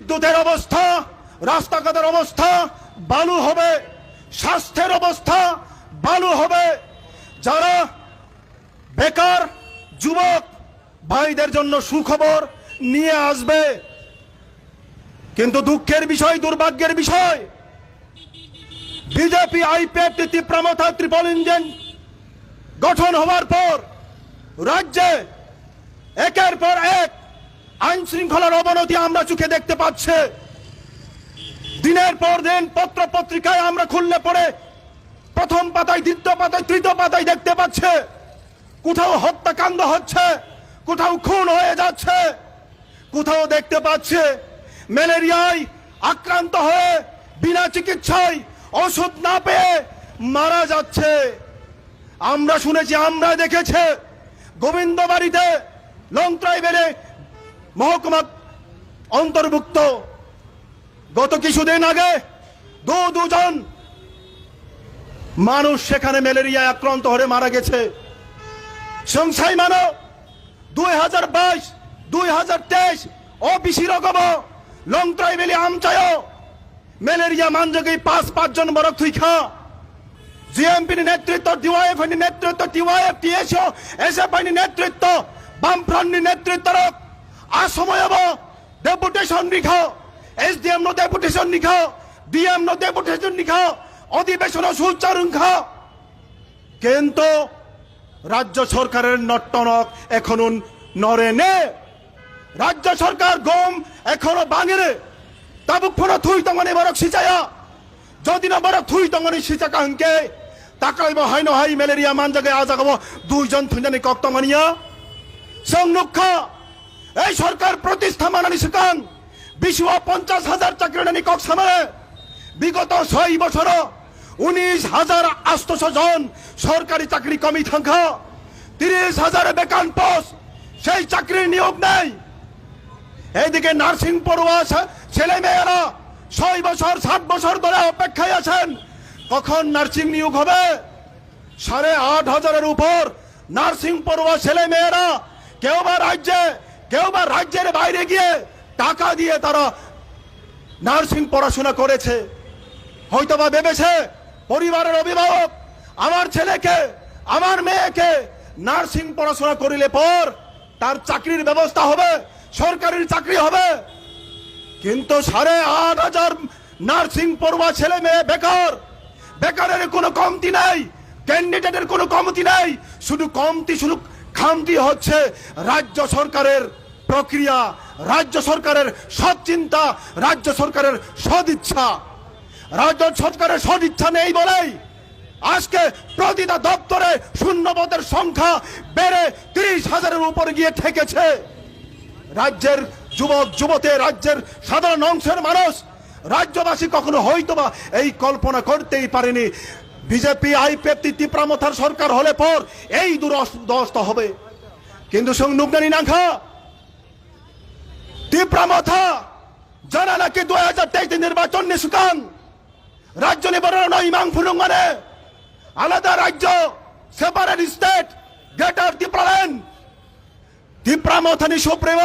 বিদ্যুতের অবস্থা, রাস্তাঘাটের অবস্থা, বালু হবে, স্বাস্থ্যের অবস্থা বালু হবে। যারা বেকার যুবক, ভাইদের জন্য সুখবর নিয়ে আসবে। কিন্তু দুঃখের বিষয়, দুর্ভাগ্যের বিষয়, BJP, IPF Tipra Motha triple engine গঠন হওয়ার পর রাজ্যে একের পর এক আইন শৃঙ্খলার অবনতি আমরা চোখে দেখতে পাচ্ছে। দিনের পর দিন পত্র পত্রিকায় আমরা খুললে পড়ে প্রথম পাতায়, দ্বিতীয় পাতায়, তৃতীয় পাতায় দেখতে পাচ্ছে। কোথাও হত্যাকাণ্ড হচ্ছে, কোথাও খুন হয়ে যাচ্ছে, কোথাও দেখতে পাচ্ছে ম্যালেরিয়ায় আক্রান্ত হয়ে বিনা চিকিৎসায় ওষুধ না পেয়ে মারা যাচ্ছে। আমরা শুনেছি আমরা দেখেছে। গোবিন্দ বাড়িতে লং ট্রাইবেলে মহকুমা অন্তর্ভুক্ত। গত কিছুদিন আগে দু দুজন মানুষ সেখানে ম্যালেরিয়ায় আক্রান্ত হয়ে মারা গেছে। সংসাই মানো, দুই হাজার বাইশ, দুই হাজার তেইশ বিশি রকম লং ট্রাইবেলি আমচায় ম্যালেরিয়া মানযোগে পাঁচ পাঁচজন বরক থুই খা। জিএমপির নেতৃত্ব ডিওয়াইএফ নেতৃত্ব, টিওয়াইএফ টিএসও এসএফ নেতৃত্ব বামফ্রন্টনি নেতৃত্ব আসময়ব। ডেপুটেশন লিখ এসডিএম নো ডেপুটেশন লিখ ডিএম নো ডেপুটেশন লিখ অধিবেশন সুচারু কিন্তু রাজ্য সরকারের নটনক এখনও নরে নে? রাজ্য সরকার গম এখনও বাঙেরে তাবুক ফোন থুই তঙ্গনে বরক সিচায়া যদি না বরক থুই তঙ্গনে সিচা কাহকে তাকাইব হাই নহাই ম্যালেরিয়া মান জাগে আজাগাব। দুইজন থুইজানি কক তঙ্গনিয়া সংরক্ষ এই সরকার প্রতিষ্ঠা মানানি সিকাং বিশ্ব পঞ্চাশ হাজার চাকরি নানি কক সামনে। বিগত ছয় বছর উনিশ হাজার আটশো জন সরকারি চাকরি কমি থাকা তিরিশ হাজার বেকান পোস্ট সেই চাকরির নিয়োগ নেই। এইদিকে নার্সিং পড়ুয়া ছেলে মেয়েরা ছয় বছর, সাত বছর ধরে অপেক্ষায় আছেন। কখন নার্সিং নিয়োগ হবে? সাড়ে আট হাজারের উপর নার্সিং পড়ুয়া ছেলে মেয়েরা কেউ বা রাজ্যে কেউ বা রাজ্যের বাইরে গিয়ে টাকা দিয়ে তারা নার্সিং পড়াশোনা করেছে। হয়তো বা ভেবেছে, পরিবারের অভিভাবক, আমার ছেলেকে, আমার মেয়েকে নার্সিং পড়াশোনা করিলে পর তার চাকরির ব্যবস্থা হবে সরকারি চাকরি হবে। কিন্তু সাড়ে আট হাজার নার্সিং পড়ুয়া ছেলে মেয়ে বেকার। বেকারের কোনো কমতি নাই, ক্যান্ডিডেটের কোনো কমতি নাই, শুধু কমতি শুধু খামতি হচ্ছে রাজ্য সরকারের প্রক্রিয়া, রাজ্য সরকারের সৎ চিন্তা রাজ্য সরকারের সদিচ্ছা। রাজ্য সরকারের সদিচ্ছা নেই বলেই আজকে প্রতিটা দপ্তরে শূন্যপদের সংখ্যা বেড়ে তিরিশ হাজারের উপরে গিয়ে ঠেকেছে। রাজ্যের যুবক, যুবতী, রাজ্যের সাধারণ অংশের মানুষ, রাজ্যবাসী কখনো হয়তো বা এই কল্পনা করতেই পারেনি। বিজেপি আইপিএফ তীব্রামথার সরকার হলে পর এই দুরস্ত হবে। কিন্তু সংনুগ্নানি নাখা তীব্রামথা যারা নাকি দুই হাজার তেইশ নির্বাচন নিশুকান রাজ্য নিবারণ ইমাং ফুলুং মানে আলাদা রাজ্য, সেপারেট স্টেট, গ্রেটার ত্রিপুরাল্যান্ড তীব্রামথানি সুপ্রেম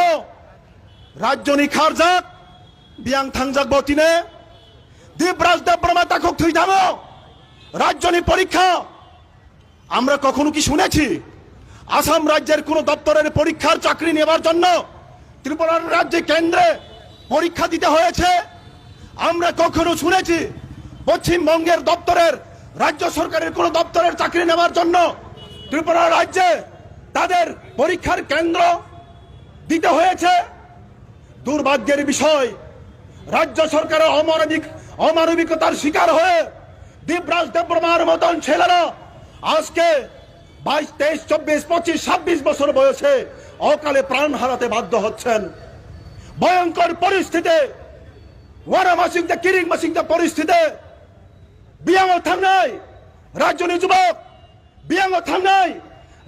রাজ্যনি খারজাক বিয়াং থাংজাক বতিনে দীপরাজ দেব প্রমাতা খুব থুই থামো রাজ্যনি পরীক্ষা। আমরা কখনো কি শুনেছি? আসাম রাজ্যের কোন দপ্তরের পরীক্ষার চাকরি নেবার জন্য ত্রিপুরার রাজ্যে কেন্দ্রে পরীক্ষা দিতে হয়েছে? আমরা কখনো শুনেছি পশ্চিমবঙ্গের দপ্তরের, রাজ্য সরকারের কোন দপ্তরের চাকরি নেওয়ার জন্য ত্রিপুরা রাজ্যে তাদের পরীক্ষার কেন্দ্র দিতে হয়েছে? দুর্ভাগ্যের বিষয়, রাজ্য সরকারের অমানবিক, অমানবিকতার শিকার হয়ে দীপরাজ দেববর্মার মতন ছেলেরা আজকে বাইশ, তেইশ, চব্বিশ, পঁচিশ, ছাব্বিশ বছর বয়সে অকালে প্রাণ হারাতে বাধ্য হচ্ছেন। ভয়ঙ্কর পরিস্থিতি। ওয়ারা মাসিংটা কিরিং মাসিংটা পরিস্থিতি বিয়াঙ্গ থামনাই রাজ্যনি যুবক। বিয়াঙ্গ থামনাই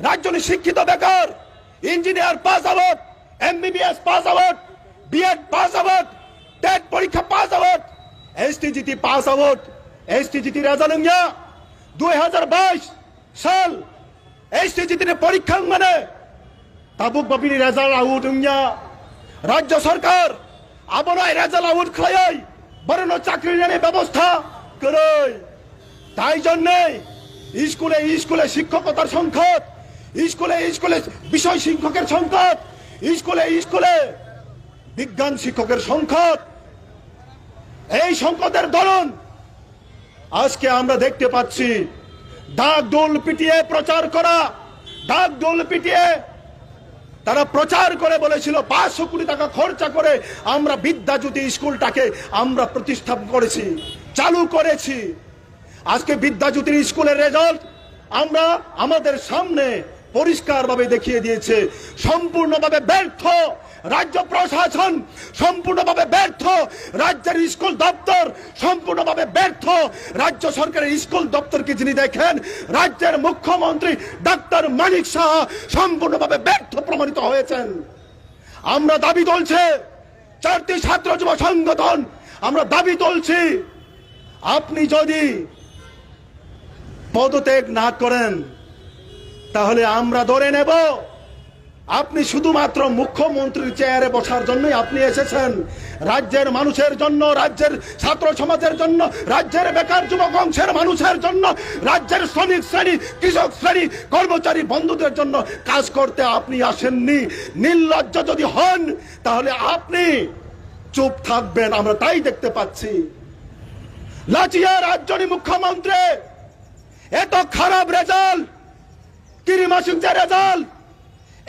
রাজ্যনি শিক্ষিত বেকার। Engineer pass out, MBBS pass out, BEd pass out, TET পরীক্ষা pass out, STGT pass out. STGT result দুই হাজার বাইশ সাল এসটিজিটির পরীক্ষা মানে তাবুক বাপিনি রেজাল্ট আউট রাজ্য সরকার আবার রেজাল্ট আউট খাই বরণ চাকরি নেওয়ার ব্যবস্থা করে তাই জন্যে স্কুলে স্কুলে শিক্ষকতার সংকট, স্কুলে স্কুলে বিষয় শিক্ষকের সংকট, স্কুলে স্কুলে বিজ্ঞান শিক্ষকের সংকট। এই সংকটের দরুন আজকে আমরা দেখতে পাচ্ছি ডাক দোল পিটিয়ে প্রচার করা ডাক দোল পিটিয়ে তারা প্রচার করে বলেছিল, পাঁচশো কোটি টাকা খরচা করে আমরা বিদ্যাজ্যোতি স্কুলটাকে আমরা প্রতিষ্ঠা করেছি, চালু করেছি। আজকে বিদ্যাজ্যোতির স্কুলের রেজাল্ট আমরা আমাদের সামনে পরিষ্কারভাবে দেখিয়ে দিয়েছে, সম্পূর্ণভাবে ব্যর্থ রাজ্য প্রশাসন, সম্পূর্ণভাবে ব্যর্থ রাজ্যের স্কুল দপ্তর, সম্পূর্ণভাবে ব্যর্থ রাজ্য সরকারের স্কুল দপ্তরকে যিনি দেখেন, রাজ্যের মুখ্যমন্ত্রী ডাক্তার মানিক সাহা সম্পূর্ণভাবে ব্যর্থ প্রমাণিত হয়েছেন। আমরা দাবি তুলছে, চারটি ছাত্র যুব সংগঠন, আমরা দাবি তুলছি, আপনি যদি পদত্যাগ না করেন তাহলে আমরা ধরে নেব, আপনি শুধুমাত্র মুখ্যমন্ত্রীর চেয়ারে বসার জন্যই আপনি এসেছেন। রাজ্যের মানুষের জন্য, রাজ্যের ছাত্র সমাজের জন্য, রাজ্যের বেকার যুবক অংশের মানুষের জন্য, রাজ্যের শ্রমিক শ্রেণি, কৃষক শ্রেণি, কর্মচারী বন্ধুদের জন্য কাজ করতে আপনি আসেননি। নির্লজ্জ যদি হন, তাহলে আপনি চুপ থাকবেন, আমরা তাই দেখতে পাচ্ছি। লাচিয়া রাজ্যনি মুখ্যমন্ত্রী, এত খারাপ রেজাল্ট কিরিমাসিং যে রেজাল্ট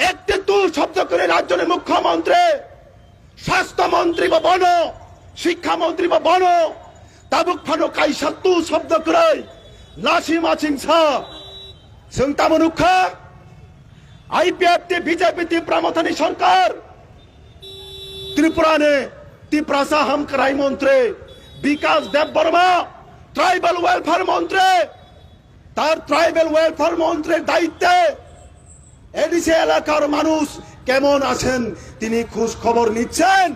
একটি তু শব্দ করে রাজ্যের মুখ্যমন্ত্রী, স্বাস্থ্যমন্ত্রী বা বন, শিক্ষামন্ত্রী বা বন, তাবুক ফানো কাইসা তু শব্দ করে লাসি মাছিং ছা সিংতামনুখা আইপিএফটি, বিজেপি তীব্রামথানী সরকার, ত্রিপুরানে ত্রিপ্রাসা হাম করাই মন্ত্রী, বিকাশ দেব বর্মা, ট্রাইবাল ওয়েলফেয়ার মন্ত্রী তার ট্রাইবেল ওয়েলফেয়ার মন্ত্রীর দায়িত্বে এডিসি এলাকার মানুষ কেমন আছেন? তিনি খোঁজ খবর নিচ্ছেন।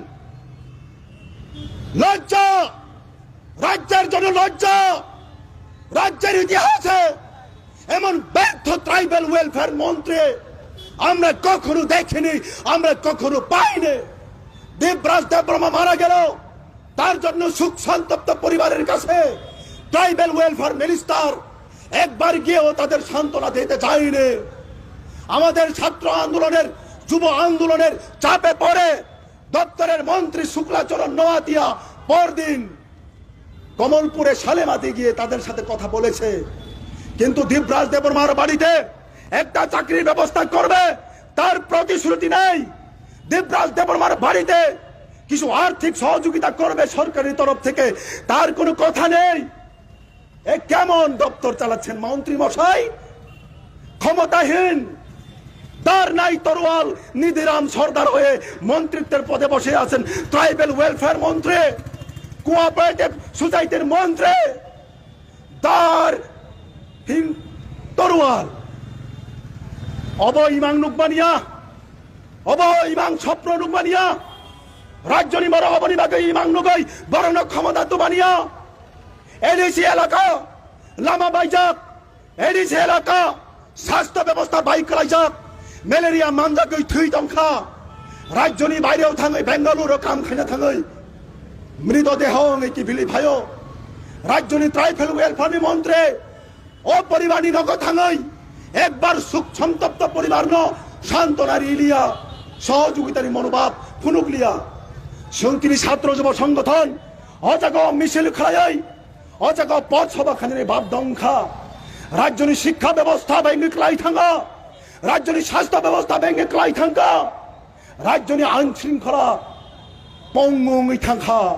লজ্জা! রাজ্যের জন্য লজ্জা! রাজ্যের ইতিহাসে এমন ব্যর্থ ট্রাইবেল ওয়েলফেয়ার মন্ত্রী আমরা কখনো দেখিনি, আমরা কখনো পাইনি। দেবরাজ দেববর্মা মারা গেল। তার জন্য সুখ সন্তপ্ত পরিবারের কাছে ট্রাইবেল ওয়েলফেয়ার মিনিস্টার একবার গিয়েও তাদের সান্ত্বনা দিতে চায়নি আমাদের ছাত্র আন্দোলনের, যুব আন্দোলনের চাপে পড়ে দপ্তরের মন্ত্রী শুক্লাচরণ নোয়াতিয়া পরদিন কমলপুরে সালেমাতে গিয়ে তাদের সাথে কথা বলেছে। কিন্তু দীপরাজ দেবর্মার বাড়িতে একটা চাকরির ব্যবস্থা করবে, তার প্রতিশ্রুতি নেই। দীপরাজ দেবর্মার বাড়িতে কিছু আর্থিক সহযোগিতা করবে সরকারের তরফ থেকে, তার কোনো কথা নেই। এ কেমন দপ্তর চালাচ্ছেন মন্ত্রী মশাই? ক্ষমতাহীন তার নাই তরোয়াল, নিধিরাম সর্দার হয়ে মন্ত্রিত্বের পদে বসে আছেন ট্রাইবেল ওয়েলফেয়ার মন্ত্রী, কোঅপারেটিভ সোসাইটির মন্ত্রী তার তরোয়াল। অব ইমাং নুকবানিয়া অব ইমাং স্বপ্ন নুকবানিয়া, রাজ্য নিবার অবনি বাকে ইমাং নুগই বরণ ক্ষমতা তো বানিয়া এডিসি এলাকা, লামা বাইজাক এডিসি এলাকা, স্বাস্থ্য ব্যবস্থা বাইক করাইজাক মেলেরিয়া মানজাকৈ থুই দংখা, রাজ্যনি বাইরেও থাঙে বেঙ্গালুরও কাম খাইনা থাঙে মৃতদেহ কি বিলি ভাইও, রাজ্যনি ট্রাইফেল ওয়েলফানি মন্ত্রে অপরিবাণী নগ থাঙে একবার সুখ সন্তপ্ত পরিবার ন নারী ইলিয়া সহযোগিতারী মনোভাব ফুনুকলিয়া সংকিনী ছাত্র যুব সংগঠন, অজাগ মিছিল খেলায় খেলাই অজাগ পথ সভা খানে বাপ দংখা। রাজ্যনি শিক্ষা ব্যবস্থা ভেঙে ক্লাই থাঙ্গা। রাজ্যনি স্বাস্থ্য ব্যবস্থা ভেঙে ক্লাই থাঙ্গা। রাজ্যনি আইন শৃঙ্খলা পঙ্গুই থাঙ্খা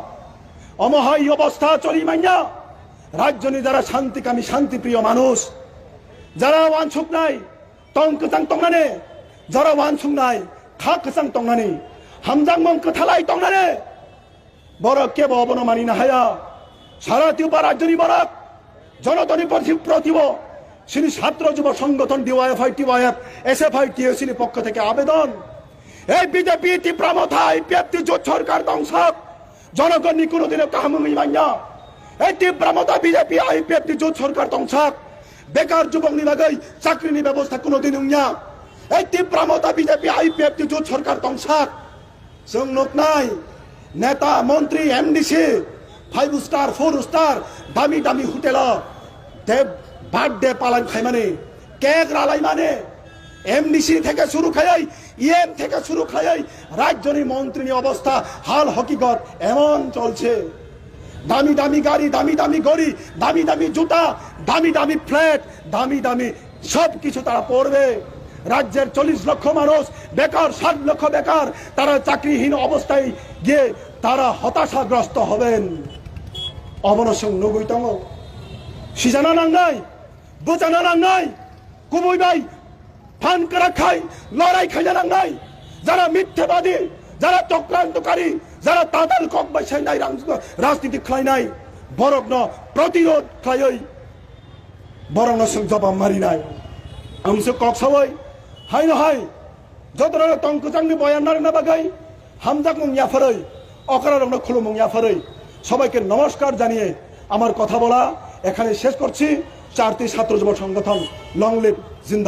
অমহাই অবস্থা চলি মাইয়া। রাজ্যনি যারা শান্তিকামী, শান্তিপ্রিয় মানুষ, যারা ওয়ানসুক নাই তং কচাং তংনানে। যারা ওয়ানসুক নাই খা কচাং তংনানি। হামজাং মং কথালাই তংনানে। বড় কে ববন মানি না হায়া। সারাতিউপা রাজধানী মারাক জনতনী প্রতিব শ্রী ছাত্র যুব সংগঠন DYFI TYF S F I টিএসির পক্ষ থেকে আবেদন। এই বিজেপি তীব্রমথা এই ব্যক্তি জোট সরকার ধ্বংসক। জনগণ কোনোদিনও কাহামুমি মান্যা এই তীব্রমতা বিজেপি, এই ব্যক্তি জোট সরকার ধ্বংসক। বেকার যুবক নিলাগাই চাকরি নি ব্যবস্থা কোনোদিন উংয়া এই তীব্রমতা বিজেপি, এই ব্যক্তি জোট সরকার ধ্বংসক। সংলোক নাই। নেতা, মন্ত্রী MDC five star four star দামি দামি হোটেল বার্থডে পালন খাই মানে কেক রালাই মানে। এমডিসি থেকে শুরু খাই ইএম থেকে শুরু খাই রাজ্যনি মন্ত্রী অবস্থা, হাল হকিকত এমন চলছে। দামি দামি গাড়ি, দামি দামি গড়ি, দামি দামি জুতা, দামি দামি ফ্ল্যাট, দামি দামি সব কিছু তারা পড়বে রাজ্যের চল্লিশ লক্ষ মানুষ বেকার, ষাট লক্ষ বেকার, তারা চাকরিহীন অবস্থায় গিয়ে তারা হতাশাগ্রস্ত হবেন। অবনসং নগুইতম সিজানা নাঙ্গাই বোচানা নাঙ্গাই কুবুই ভাই, ফান করা খাই লড়াই খাই নাঙ্গাই যারা মিথ্যেবাদী, যারা চক্রান্তকারী, যারা তাদের কক বাইসাই নাই, রাজনীতি খাই নাই বরং ন প্রতিরোধ খাই বরং জবাব মারি নাই। আমসে কক সবাই হাই নহাই যতরা টঙ্কচাংনি বয়ান না বাগাই হামজাক মং ইয়াফারই অকরা খুলু খুলুমং ইয়াফারই সবাইকে নমস্কার জানিয়ে আমার কথা বলা এখানে শেষ করছি। চারটি ছাত্র যুব সংগঠন লং লিভ জিন্দা